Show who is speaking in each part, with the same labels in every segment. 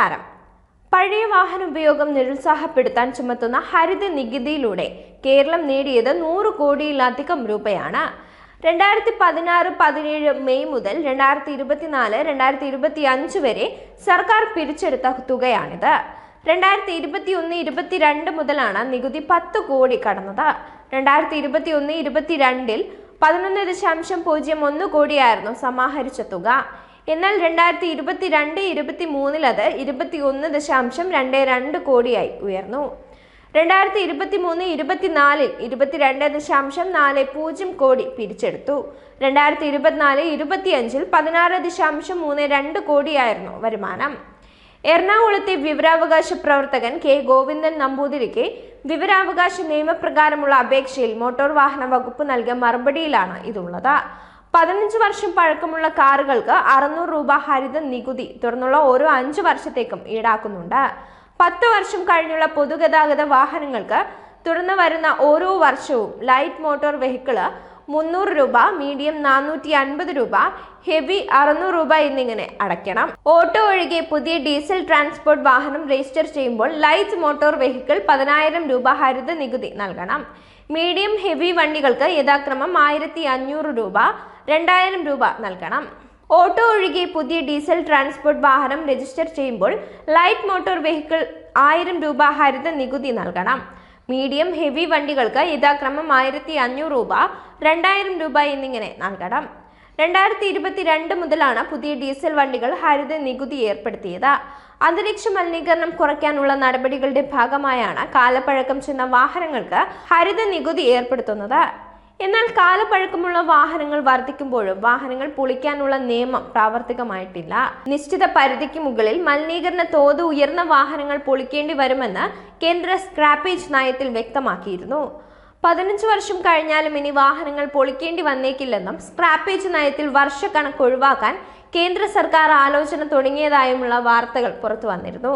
Speaker 1: നമസ്കാരം. പഴയ വാഹന ഉപയോഗം നിരുത്സാഹപ്പെടുത്താൻ ചുമത്തുന്ന ഹരിത നികുതിയിലൂടെ കേരളം നേടിയത് നൂറ് കോടിയിലധികം രൂപയാണ്. രണ്ടായിരത്തി പതിനാറ് പതിനേഴ് മെയ് മുതൽ രണ്ടായിരത്തി ഇരുപത്തിനാല് രണ്ടായിരത്തി ഇരുപത്തി അഞ്ച് വരെ സർക്കാർ പിരിച്ചെടുത്ത തുകയാണിത്. രണ്ടായിരത്തി ഇരുപത്തി ഒന്ന് ഇരുപത്തിരണ്ട് മുതലാണ് നികുതി പത്ത് കോടി കടന്നത്. രണ്ടായിരത്തി ഇരുപത്തി ഒന്ന് ഇരുപത്തിരണ്ടിൽ പതിനൊന്ന് ദശാംശം പൂജ്യം ഒന്ന് കോടിയായിരുന്നു സമാഹരിച്ച തുക. എന്നാൽ രണ്ടായിരത്തി ഇരുപത്തി രണ്ട് ഇരുപത്തി മൂന്നിൽ അത് ഇരുപത്തി ഒന്ന് ദശാംശം രണ്ട് രണ്ട് കോടിയായി ഉയർന്നു. രണ്ടായിരത്തി ഇരുപത്തി മൂന്ന് ഇരുപത്തിനാലിൽ ഇരുപത്തിരണ്ട് ദശാംശം നാല് പൂജ്യം കോടി പിരിച്ചെടുത്തു. രണ്ടായിരത്തി ഇരുപത്തിനാല് ഇരുപത്തിയഞ്ചിൽ പതിനാറ് ദശാംശം മൂന്ന് രണ്ട് കോടിയായിരുന്നു വരുമാനം. എറണാകുളത്തെ വിവരാവകാശ പ്രവർത്തകൻ കെ. ഗോവിന്ദൻ നമ്പൂതിരിക്ക് വിവരാവകാശ നിയമപ്രകാരമുള്ള അപേക്ഷയിൽ മോട്ടോർ വാഹന വകുപ്പ് നൽകിയ മറുപടിയിലാണ് ഇതുള്ളത്. പതിനഞ്ച് വർഷം പഴക്കമുള്ള കാറുകൾക്ക് അറുന്നൂറ് രൂപ ഹരിത നികുതി തുടർന്നുള്ള ഓരോ അഞ്ച് വർഷത്തേക്കും ഈടാക്കുന്നുണ്ട്. പത്ത് വർഷം കഴിഞ്ഞുള്ള പൊതുഗതാഗത വാഹനങ്ങൾക്ക് തുടർന്ന് വരുന്ന ഓരോ വർഷവും ലൈറ്റ് മോട്ടോർ വെഹിക്കിൾ മുന്നൂറ് രൂപ മീഡിയം നാനൂറ്റി അൻപത് രൂപ ഹെവി അറുന്നൂറ് രൂപ എന്നിങ്ങനെ അടയ്ക്കണം. ഓട്ടോ ഒഴികെ പുതിയ ഡീസൽ ട്രാൻസ്പോർട്ട് വാഹനം രജിസ്റ്റർ ചെയ്യുമ്പോൾ ലൈറ്റ് മോട്ടോർ വെഹിക്കിൾ പതിനായിരം രൂപ ഹരിത നികുതി നൽകണം. മീഡിയം ഹെവി വണ്ടികൾക്ക് യഥാക്രമം ആയിരത്തി അഞ്ഞൂറ് രൂപ രണ്ടായിരം രൂപ നൽകണം. ഓട്ടോ ഒഴികെ പുതിയ ഡീസൽ ട്രാൻസ്പോർട്ട് വാഹനം രജിസ്റ്റർ ചെയ്യുമ്പോൾ ലൈറ്റ് മോട്ടോർ വെഹിക്കിൾ ആയിരം രൂപ ഹരിത നികുതി നൽകണം. മീഡിയം ഹെവി വണ്ടികൾക്ക് യഥാക്രമം ആയിരത്തി അഞ്ഞൂറ് രൂപ രണ്ടായിരം രൂപ എന്നിങ്ങനെ നൽകണം. രണ്ടായിരത്തി ഇരുപത്തിരണ്ട് മുതലാണ് പുതിയ ഡീസൽ വണ്ടികൾ ഹരിത നികുതി ഏർപ്പെടുത്തിയത്. അന്തരീക്ഷ മലിനീകരണം കുറയ്ക്കാനുള്ള നടപടികളുടെ ഭാഗമായാണ് കാലപ്പഴക്കം ചെന്ന വാഹനങ്ങൾക്ക് ഹരിത നികുതി ഏർപ്പെടുത്തുന്നത്. എന്നാൽ കാലപ്പഴക്കമുള്ള വാഹനങ്ങൾ വർദ്ധിക്കുമ്പോഴും വാഹനങ്ങൾ പൊളിക്കാനുള്ള നിയമം പ്രാവർത്തികമായിട്ടില്ല. നിശ്ചിത പരിധിക്ക് മുകളിൽ മലിനീകരണ തോത് ഉയർന്ന വാഹനങ്ങൾ പൊളിക്കേണ്ടി വരുമെന്ന് കേന്ദ്ര സ്ക്രാപ്പേജ് നയത്തിൽ വ്യക്തമാക്കിയിരുന്നു. പതിനഞ്ച് വർഷം കഴിഞ്ഞാലും ഇനി വാഹനങ്ങൾ പൊളിക്കേണ്ടി വന്നേക്കില്ലെന്നും സ്ക്രാപ്പേജ് നയത്തിൽ വർഷക്കണക്ക് ഒഴിവാക്കാൻ കേന്ദ്ര സർക്കാർ ആലോചന തുടങ്ങിയതായുമുള്ള വാർത്തകൾ പുറത്തു വന്നിരുന്നു.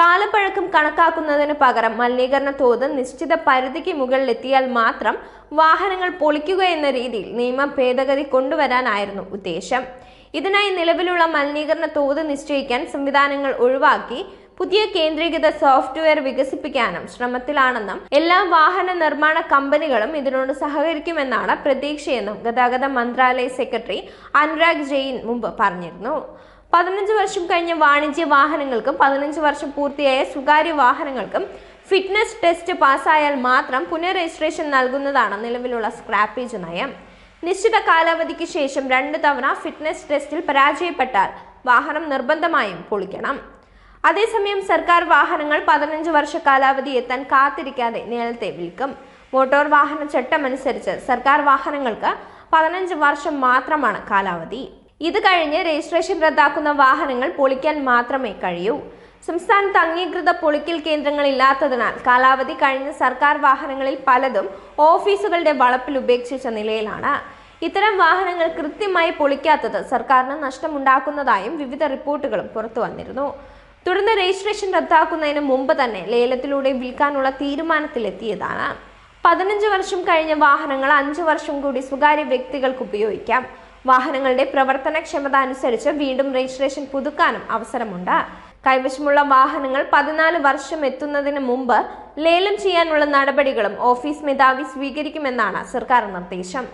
Speaker 1: കാലപ്പഴക്കം കണക്കാക്കുന്നതിന് പകരം മലിനീകരണ തോത് നിശ്ചിത പരിധിക്ക് മുകളിലെത്തിയാൽ മാത്രം വാഹനങ്ങൾ പൊളിക്കുക എന്ന രീതിയിൽ നിയമ ഭേദഗതി കൊണ്ടുവരാനായിരുന്നു ഉദ്ദേശം. ഇതിനായി നിലവിലുള്ള മലിനീകരണ തോത് നിശ്ചയിക്കാൻ സംവിധാനങ്ങൾ ഒഴിവാക്കി പുതിയ കേന്ദ്രീകൃത സോഫ്റ്റ്വെയർ വികസിപ്പിക്കാനും ശ്രമത്തിലാണെന്നും എല്ലാ വാഹന നിർമ്മാണ കമ്പനികളും ഇതിനോട് സഹകരിക്കുമെന്നാണ് പ്രതീക്ഷയെന്നും ഗതാഗത മന്ത്രാലയ സെക്രട്ടറി അനുരാഗ് ജെയിൻ മുമ്പ് പറഞ്ഞിരുന്നു. പതിനഞ്ച് വർഷം കഴിഞ്ഞ വാണിജ്യ വാഹനങ്ങൾക്കും പതിനഞ്ച് വർഷം പൂർത്തിയായ സ്വകാര്യ വാഹനങ്ങൾക്കും ഫിറ്റ്നസ് ടെസ്റ്റ് പാസ്സായാൽ മാത്രം പുനഃരജിസ്ട്രേഷൻ നൽകുന്നതാണ് നിലവിലുള്ള സ്ക്രാപ്പേജ് നയം. നിശ്ചിത കാലാവധിക്ക് ശേഷം രണ്ട് തവണ ഫിറ്റ്നസ് ടെസ്റ്റിൽ പരാജയപ്പെട്ടാൽ വാഹനം നിർബന്ധമായും പൊളിക്കണം. അതേസമയം സർക്കാർ വാഹനങ്ങൾ പതിനഞ്ച് വർഷ കാലാവധി എത്താൻ കാത്തിരിക്കാതെ നേരത്തെ വിൽക്കും. മോട്ടോർ വാഹന ചട്ടമനുസരിച്ച് സർക്കാർ വാഹനങ്ങൾക്ക് പതിനഞ്ച് വർഷം മാത്രമാണ് കാലാവധി. ഇത് കഴിഞ്ഞ് രജിസ്ട്രേഷൻ റദ്ദാക്കുന്ന വാഹനങ്ങൾ പൊളിക്കാൻ മാത്രമേ കഴിയൂ. സംസ്ഥാനത്ത് അംഗീകൃത പൊളിക്കൽ കേന്ദ്രങ്ങൾ ഇല്ലാത്തതിനാൽ കാലാവധി കഴിഞ്ഞ സർക്കാർ വാഹനങ്ങളിൽ പലതും ഓഫീസുകളുടെ വളപ്പിൽ ഉപേക്ഷിച്ച നിലയിലാണ്. ഇത്തരം വാഹനങ്ങൾ കൃത്യമായി പൊളിക്കാത്തത് സർക്കാരിന് നഷ്ടമുണ്ടാക്കുന്നതായും വിവിധ റിപ്പോർട്ടുകളും പുറത്തു വന്നിരുന്നു. തുടർന്ന് രജിസ്ട്രേഷൻ റദ്ദാക്കുന്നതിന് മുമ്പ് തന്നെ ലേലത്തിലൂടെ വിൽക്കാനുള്ള തീരുമാനത്തിലെത്തിയതാണ്. പതിനഞ്ച് വർഷം കഴിഞ്ഞ വാഹനങ്ങൾ അഞ്ച് വർഷം കൂടി സ്വകാര്യ വ്യക്തികൾക്ക് ഉപയോഗിക്കാം. വാഹനങ്ങളുടെ പ്രവർത്തനക്ഷമത അനുസരിച്ച് വീണ്ടും രജിസ്ട്രേഷൻ പുതുക്കാനും അവസരമുണ്ട്. കൈവശമുള്ള വാഹനങ്ങൾ പതിനാല് വർഷം എത്തുന്നതിന് മുമ്പ് ലേലം ചെയ്യാനുള്ള നടപടികളും ഓഫീസ് മേധാവി സ്വീകരിക്കുമെന്നാണ് സർക്കാർ നിർദ്ദേശം.